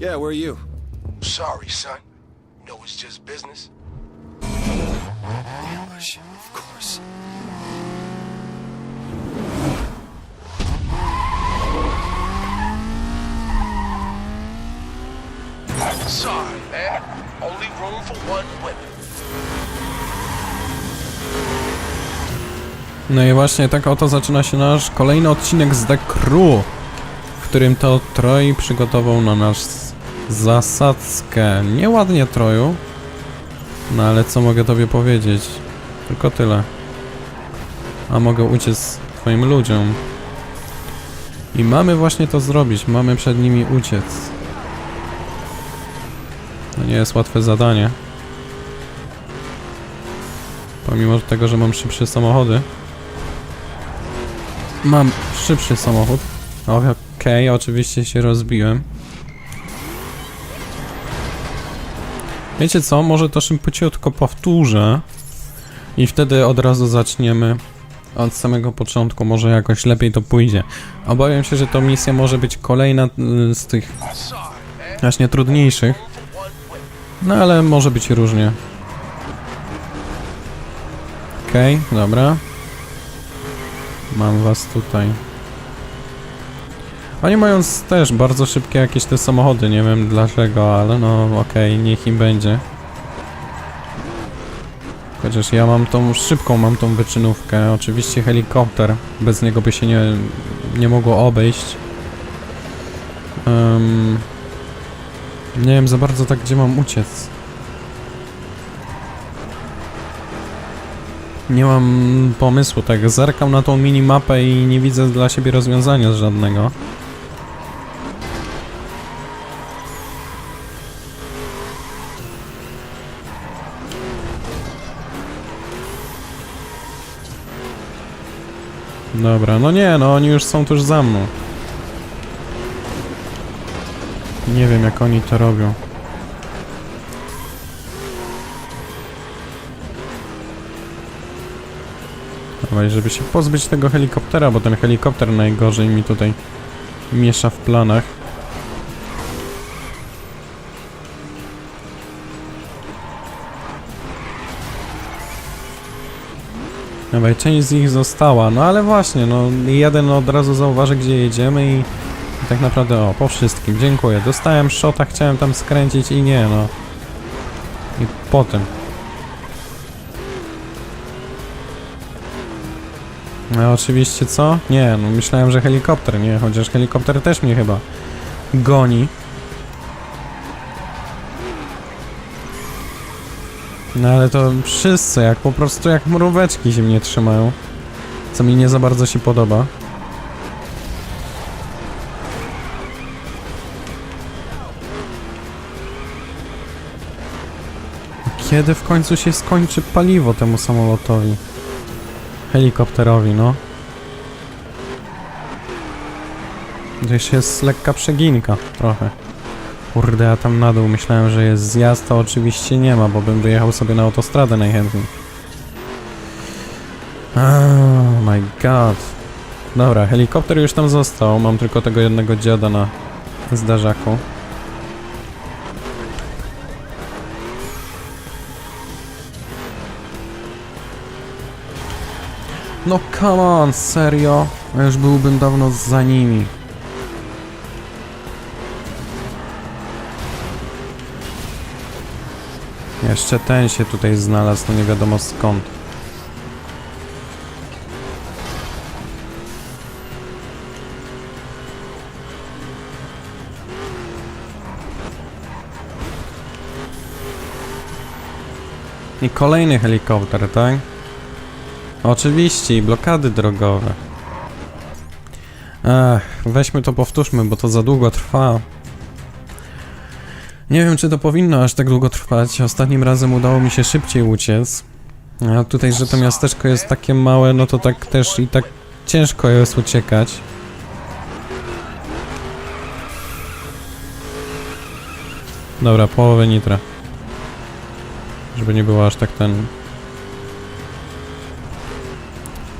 Yeah, where are you? Sorry, son. No, it's just business. Ambush, of course. Sorry, man. Only room for one weapon. No i właśnie tak oto zaczyna się nasz kolejny odcinek z The Crew, w którym to Troj przygotował na nas zasadzkę. Nieładnie Troju, no ale co mogę tobie powiedzieć? Tylko tyle. A mogę uciec twoim ludziom. I mamy właśnie to zrobić, mamy przed nimi uciec. To nie jest łatwe zadanie. Pomimo tego, że mam szybsze samochody. Mam szybszy samochód. Okej, oczywiście się rozbiłem. Wiecie co? Może to szybciutko powtórzę. I wtedy od razu zaczniemy od samego początku. Może jakoś lepiej to pójdzie. Obawiam się, że to misja może być kolejna y, z tych właśnie trudniejszych. No ale może być różnie. Okej, dobra. Mam was tutaj. Oni mają s- też bardzo szybkie jakieś te samochody, nie wiem dlaczego, ale no okej, niech im będzie. Chociaż ja mam tą szybką, mam tą wyczynówkę. Oczywiście helikopter, bez niego by się nie, nie mogło obejść. Em, nie wiem za bardzo tak, gdzie mam uciec. Nie mam pomysłu, tak zerkam na tą minimapę i nie widzę dla siebie rozwiązania żadnego. Dobra, no nie, no oni już są tuż za mną. Nie wiem jak oni to robią. Dawaj, żeby się pozbyć tego helikoptera, bo ten helikopter najgorzej mi tutaj miesza w planach. Dawaj, część z nich została, no ale właśnie, no jeden od razu zauważy gdzie jedziemy i, i tak naprawdę, o, po wszystkim, dziękuję. Dostałem shota, chciałem tam skręcić i nie, no. I potem. No oczywiście co? Nie, no myślałem, że helikopter, nie, chociaż helikopter też mnie chyba goni. No ale to wszyscy, jak po prostu jak mróweczki się mnie trzymają. Co mi nie za bardzo się podoba. Kiedy w końcu się skończy paliwo temu samolotowi? Helikopterowi, no. Jeszcze jest lekka przeginka, trochę. Kurde, ja tam na dół myślałem, że jest zjazd, to oczywiście nie ma, bo bym wyjechał sobie na autostradę najchętniej. Oh my god. Dobra, helikopter już tam został, mam tylko tego jednego dziada na zdarzaku. No come on, serio? Ja już byłbym dawno za nimi. Jeszcze ten się tutaj znalazł, no nie wiadomo skąd. I kolejny helikopter, tak? Oczywiście, i blokady drogowe. Ech, weźmy to powtórzmy, bo to za długo trwa. Nie wiem, czy to powinno aż tak długo trwać. Ostatnim razem udało mi się szybciej uciec. A tutaj, że to miasteczko jest takie małe, no to tak też i tak ciężko jest uciekać. Dobra, połowę nitra. Żeby nie było aż tak ten...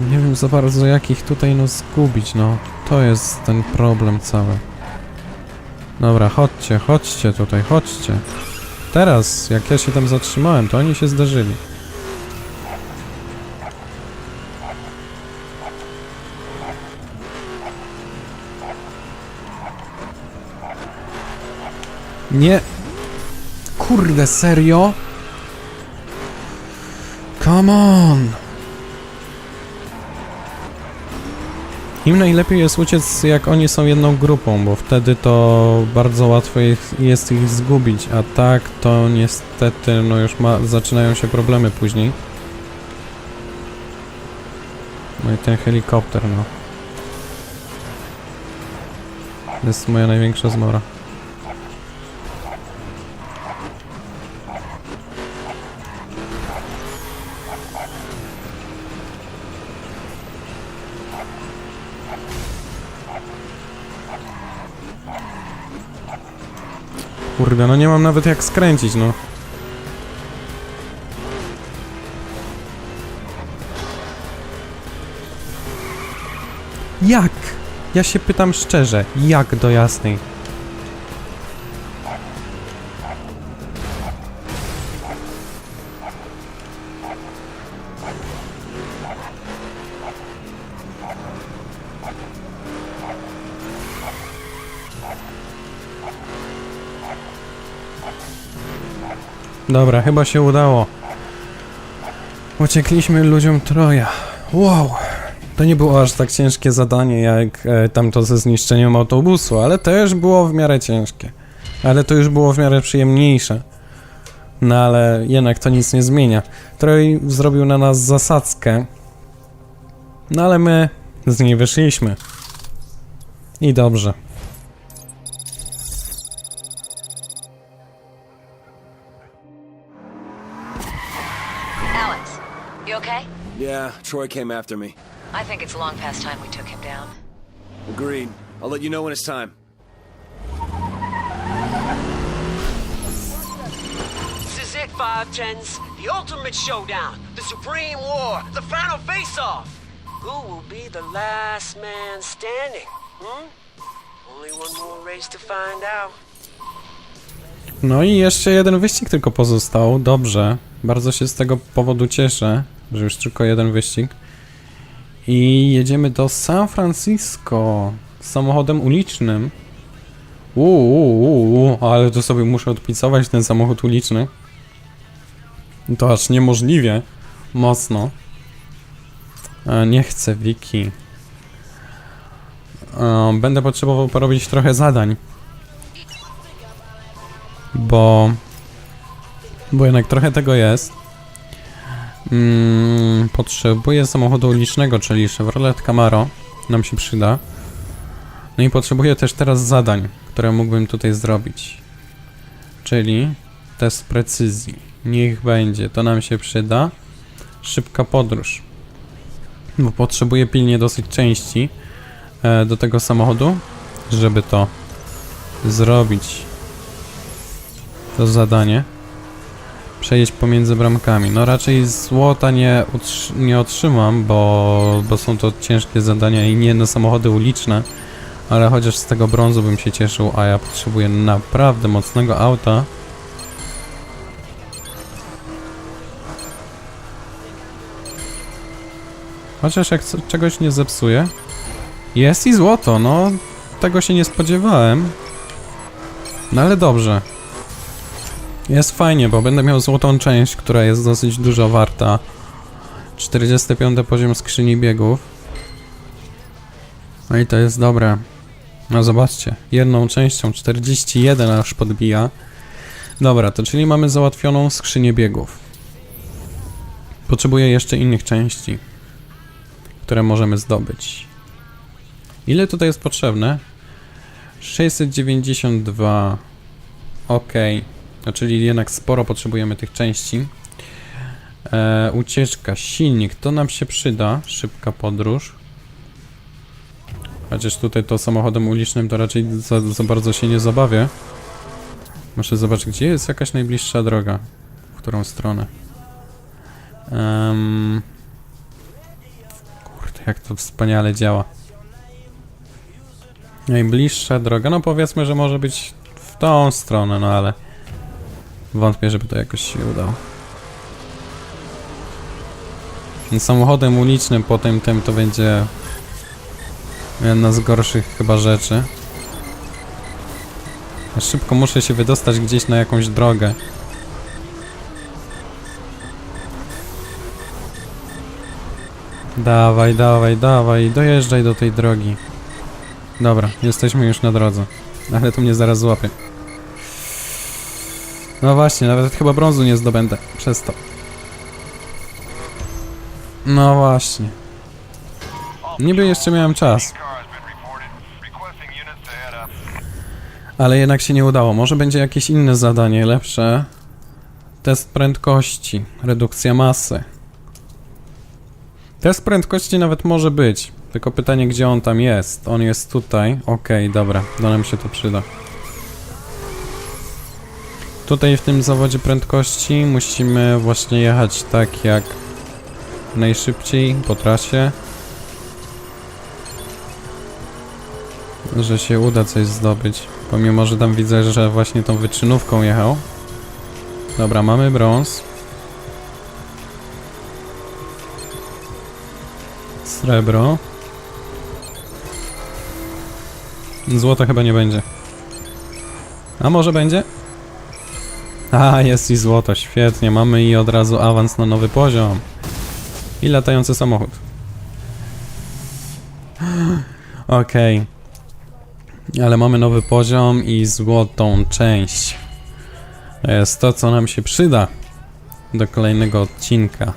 Nie wiem za bardzo jak ich tutaj no zgubić, no. To jest ten problem cały. Dobra, chodźcie, chodźcie tutaj, chodźcie. Teraz, jak ja się tam zatrzymałem, to oni się zderzyli. Nie. Kurde, serio? Come on! Im najlepiej jest uciec jak oni są jedną grupą, bo wtedy to bardzo łatwo jest ich zgubić, a tak to niestety no już ma, zaczynają się problemy później. No i ten helikopter no. To jest moja największa zmora. Kurde, no nie mam nawet jak skręcić, no. Jak? Ja się pytam szczerze, jak do jasnej? Dobra, chyba się udało. Uciekliśmy ludziom Troja. Wow. To nie było aż tak ciężkie zadanie jak e, tamto ze zniszczeniem autobusu, ale też było w miarę ciężkie. Ale to już było w miarę przyjemniejsze. No ale jednak to nic nie zmienia. Troj zrobił na nas zasadzkę. No ale my z niej wyszliśmy. I dobrze. Yeah, Troy came after me. I think it's long past time we took him down. Agreed. I'll let you know when it's time. This is it, 510s. The ultimate showdown. The supreme war. The final face-off. Who will be the last man standing? Hmm? Only one more race to find out. No i jeszcze jeden wyścig tylko pozostał. Dobrze. Bardzo się z tego powodu cieszę, że już tylko jeden wyścig. I jedziemy do San Francisco samochodem ulicznym. Uuu, uu, ale to sobie muszę odpicować ten samochód uliczny. To aż niemożliwie mocno. E, nie chcę, Wiki. E, Będę potrzebował porobić trochę zadań bo bo jednak trochę tego jest. Mm, potrzebuję samochodu ulicznego, czyli Chevrolet Camaro. Nam się przyda. No i potrzebuję też teraz zadań, które mógłbym tutaj zrobić. Czyli test precyzji. Niech będzie, to nam się przyda. Szybka podróż. Bo potrzebuję pilnie dosyć części e, do tego samochodu, żeby to zrobić to zadanie. Przejeść pomiędzy bramkami. No raczej złota nie, nie otrzymam, bo, bo są to ciężkie zadania i nie na samochody uliczne. Ale chociaż z tego brązu bym się cieszył, a ja potrzebuję naprawdę mocnego auta. Chociaż jak czegoś nie zepsuję. Jest i złoto, no tego się nie spodziewałem. No ale dobrze. Jest fajnie, bo będę miał złotą część, która jest dosyć dużo warta. 45 poziom skrzyni biegów. No i to jest dobre. No zobaczcie, jedną częścią 41 aż podbija. Dobra, to czyli mamy załatwioną skrzynię biegów. Potrzebuję jeszcze innych części, które możemy zdobyć. Ile tutaj jest potrzebne? 692. Okej. Czyli jednak sporo potrzebujemy tych części. E, ucieczka, silnik, to nam się przyda. Szybka podróż. Chociaż tutaj to samochodem ulicznym to raczej za, za bardzo się nie zabawię. Muszę zobaczyć, gdzie jest jakaś najbliższa droga. W którą stronę. Em, kurde, jak to wspaniale działa. Najbliższa droga, no powiedzmy, że może być w tą stronę, no ale wątpię, żeby to jakoś się udało. Samochodem ulicznym potem tym to będzie jedna z gorszych chyba rzeczy. Szybko muszę się wydostać gdzieś na jakąś drogę. Dawaj, dawaj, dawaj, dojeżdżaj do tej drogi. Dobra, jesteśmy już na drodze. Ale to mnie zaraz złapie. No właśnie, nawet chyba brązu nie zdobędę przez to. No właśnie. Niby jeszcze miałem czas. Ale jednak się nie udało. Może będzie jakieś inne zadanie, lepsze. Test prędkości, redukcja masy. Test prędkości nawet może być. Tylko pytanie, gdzie on tam jest. On jest tutaj. Okej, dobra. To nam się to przyda. Tutaj w tym zawodzie prędkości musimy właśnie jechać tak jak najszybciej po trasie. Że się uda coś zdobyć. Pomimo, że tam widzę, że właśnie tą wyczynówką jechał. Dobra, mamy brąz. Srebro. Złota chyba nie będzie. A może będzie? A, jest i złoto, świetnie. Mamy i od razu awans na nowy poziom. I latający samochód. Okej. Ale mamy nowy poziom i złotą część. To jest to, co nam się przyda do kolejnego odcinka.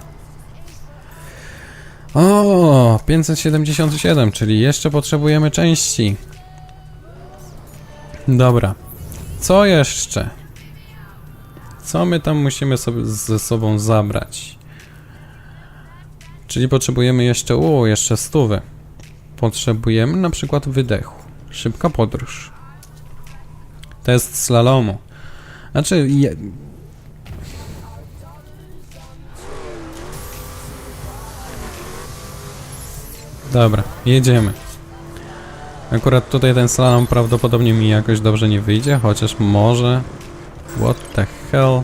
O, 577, czyli jeszcze potrzebujemy części. Dobra. Co jeszcze? Co my tam musimy sobie ze sobą zabrać? Czyli potrzebujemy jeszcze, o, jeszcze stówy. Potrzebujemy na przykład wydechu. Szybka podróż. Test slalomu. Znaczy, je... Dobra, jedziemy. Akurat tutaj ten slalom prawdopodobnie mi jakoś dobrze nie wyjdzie, chociaż może... What the hell?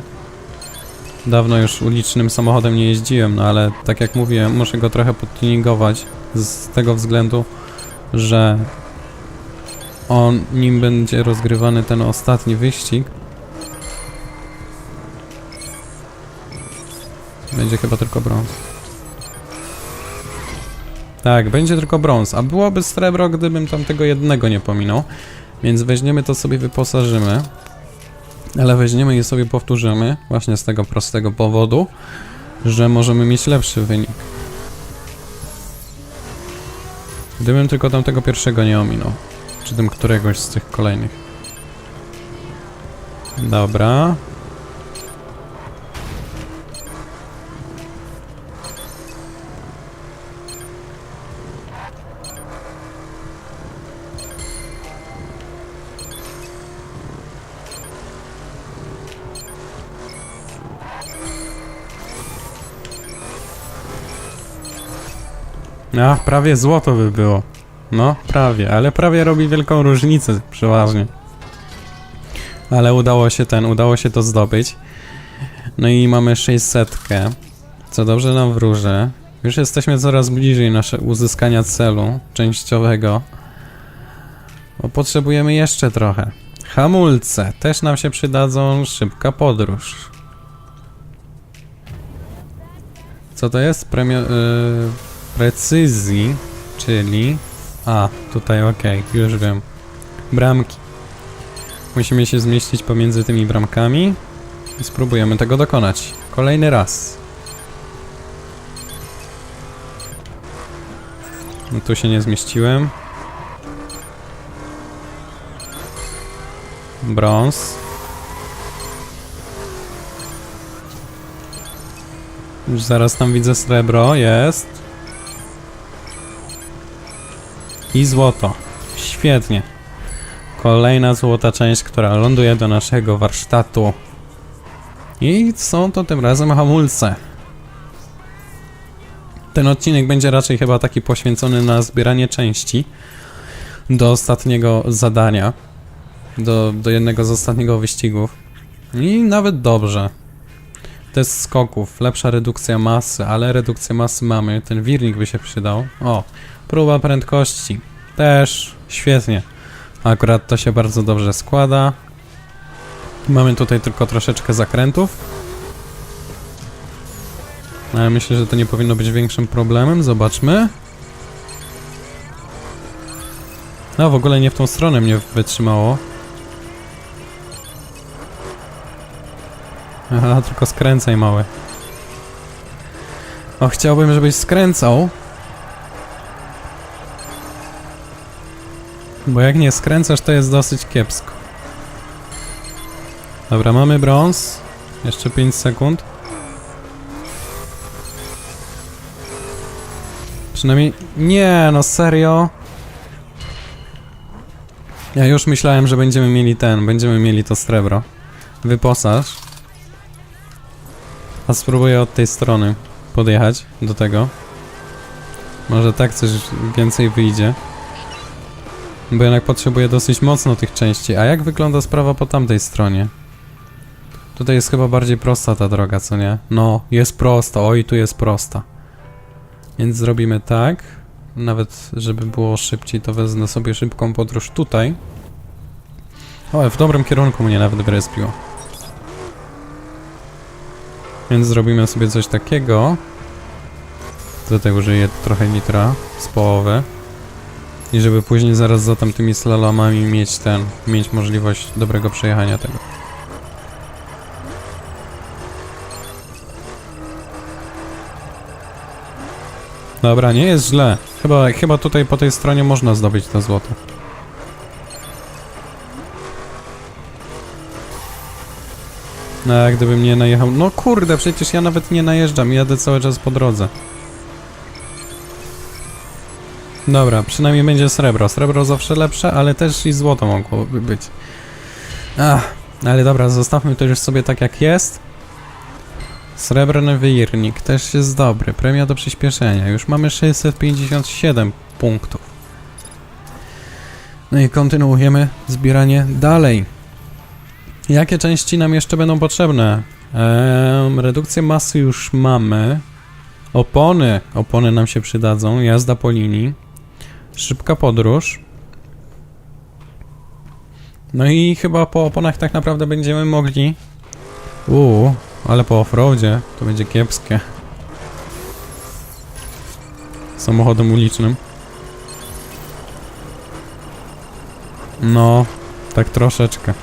Dawno już ulicznym samochodem nie jeździłem, no ale tak jak mówiłem, muszę go trochę podtuningować z tego względu, że on, nim będzie rozgrywany ten ostatni wyścig, będzie chyba tylko brąz. Tak, będzie tylko brąz, a byłoby srebro, gdybym tam tego jednego nie pominął. Więc weźmiemy to sobie, wyposażymy. Ale weźmiemy i sobie powtórzymy, właśnie z tego prostego powodu, że możemy mieć lepszy wynik. Gdybym tylko tamtego pierwszego nie ominął. Czy tym któregoś z tych kolejnych. Dobra. A, prawie złoto by było. No, prawie, ale prawie robi wielką różnicę, przeważnie. Ale udało się ten, udało się to zdobyć. No i mamy 600, co dobrze nam wróży. Już jesteśmy coraz bliżej nasze uzyskania celu częściowego. Bo potrzebujemy jeszcze trochę. Hamulce też nam się przydadzą, szybka podróż. Co to jest? Premio... Yy, precyzji, czyli... A, tutaj ok, już wiem. Bramki. Musimy się zmieścić pomiędzy tymi bramkami i spróbujemy tego dokonać. Kolejny raz. No tu się nie zmieściłem. Brąz. Już zaraz tam widzę srebro, jest. I złoto. Świetnie. Kolejna złota część, która ląduje do naszego warsztatu. I są to tym razem hamulce. Ten odcinek będzie raczej chyba taki poświęcony na zbieranie części. do ostatniego zadania. Do, do jednego z ostatniego wyścigów. I nawet dobrze. Test skoków, lepsza redukcja masy, ale redukcję masy mamy. Ten wirnik by się przydał. O, próba prędkości. Też świetnie. Akurat to się bardzo dobrze składa. Mamy tutaj tylko troszeczkę zakrętów. Ale myślę, że to nie powinno być większym problemem. Zobaczmy. No, w ogóle nie w tą stronę mnie wytrzymało. Aha, tylko skręcaj mały. O, chciałbym, żebyś skręcał. Bo jak nie skręcasz, to jest dosyć kiepsko. Dobra, mamy brąz. Jeszcze 5 sekund. Przynajmniej... Nie, no serio? Ja już myślałem, że będziemy mieli ten, będziemy mieli to srebro. Wyposaż. A spróbuję od tej strony podjechać do tego. Może tak coś więcej wyjdzie. Bo jednak potrzebuję dosyć mocno tych części. A jak wygląda sprawa po tamtej stronie? Tutaj jest chyba bardziej prosta ta droga, co nie? No, jest prosta. Oj, tu jest prosta. Więc zrobimy tak. Nawet, żeby było szybciej, to wezmę sobie szybką podróż tutaj. O, w dobrym kierunku mnie nawet wyrespiło. Więc zrobimy sobie coś takiego. Tego użyję trochę nitra z połowy. I żeby później zaraz za tamtymi slalomami mieć ten, mieć możliwość dobrego przejechania tego. Dobra, nie jest źle. Chyba, chyba tutaj po tej stronie można zdobyć to złoto. No, gdybym nie najechał... No kurde, przecież ja nawet nie najeżdżam, jadę cały czas po drodze. Dobra, przynajmniej będzie srebro. Srebro zawsze lepsze, ale też i złoto mogłoby być. Ach, ale dobra, zostawmy to już sobie tak jak jest. Srebrny wyjrnik też jest dobry. Premia do przyspieszenia. Już mamy 657 punktów. No i kontynuujemy zbieranie dalej. Jakie części nam jeszcze będą potrzebne? Ehm, redukcję masy już mamy. Opony. Opony nam się przydadzą. Jazda po linii. Szybka podróż. No i chyba po oponach tak naprawdę będziemy mogli... Uuu, ale po offroadzie to będzie kiepskie. Samochodem ulicznym. No, tak troszeczkę.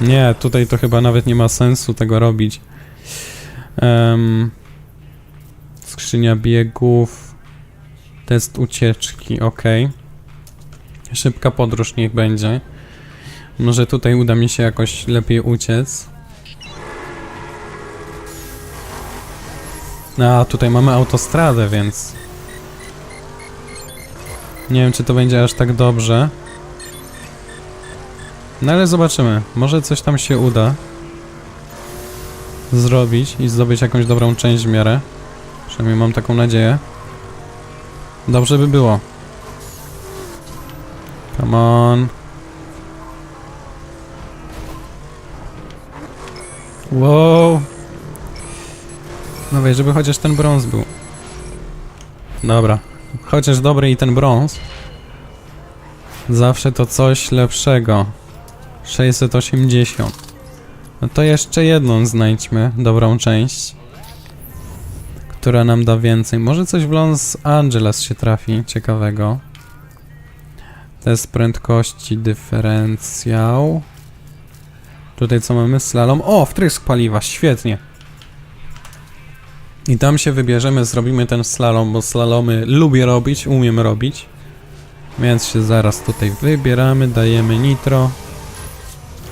Nie, tutaj to chyba nawet nie ma sensu tego robić. Em, skrzynia biegów. Test ucieczki, ok. Szybka podróż niech będzie. Może tutaj uda mi się jakoś lepiej uciec. A, tutaj mamy autostradę, więc... Nie wiem, czy to będzie aż tak dobrze. No ale zobaczymy. Może coś tam się uda zrobić i zdobyć jakąś dobrą część w miarę. Przynajmniej mam taką nadzieję. Dobrze by było. Come on. Wow. No weź, żeby chociaż ten brąz był. Dobra. Chociaż dobry i ten brąz. Zawsze to coś lepszego. 680. No to jeszcze jedną znajdźmy, dobrą część. Która nam da więcej. Może coś w Los Angeles się trafi, ciekawego. Test prędkości, dyferencjał. Tutaj co mamy? Slalom. O, wtrysk paliwa, świetnie. I tam się wybierzemy, zrobimy ten slalom, bo slalomy lubię robić, umiem robić. Więc się zaraz tutaj wybieramy, dajemy nitro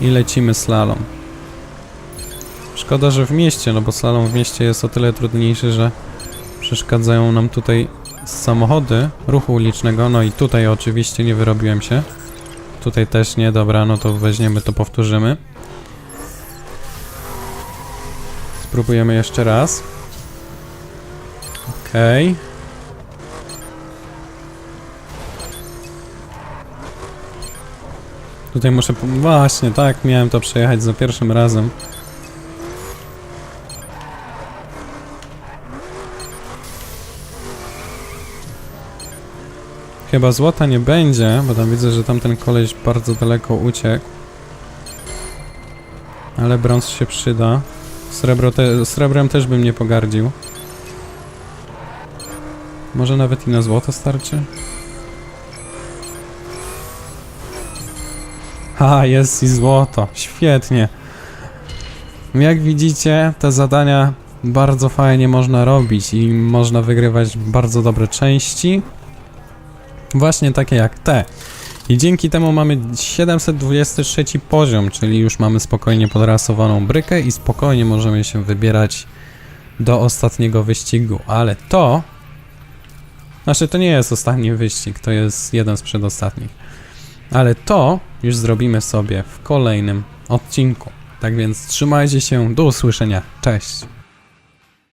i lecimy slalom. Szkoda, że w mieście, no bo slalom w mieście jest o tyle trudniejszy, że przeszkadzają nam tutaj samochody ruchu ulicznego. No i tutaj oczywiście nie wyrobiłem się. Tutaj też nie, dobra, no to weźmiemy to, powtórzymy. Spróbujemy jeszcze raz. Okej. Okay. Tutaj muszę... Właśnie, tak, miałem to przejechać za pierwszym razem. Chyba złota nie będzie, bo tam widzę, że tamten koleś bardzo daleko uciekł. Ale brąz się przyda. Srebro te, srebrem też bym nie pogardził. Może nawet i na złoto starczy? Ha, jest i złoto. Świetnie. Jak widzicie, te zadania bardzo fajnie można robić i można wygrywać bardzo dobre części. Właśnie takie jak te. I dzięki temu mamy 723 poziom, czyli już mamy spokojnie podrasowaną brykę i spokojnie możemy się wybierać do ostatniego wyścigu. Ale to... Znaczy, to nie jest ostatni wyścig, to jest jeden z przedostatnich. Ale to już zrobimy sobie w kolejnym odcinku. Tak więc trzymajcie się, do usłyszenia, cześć!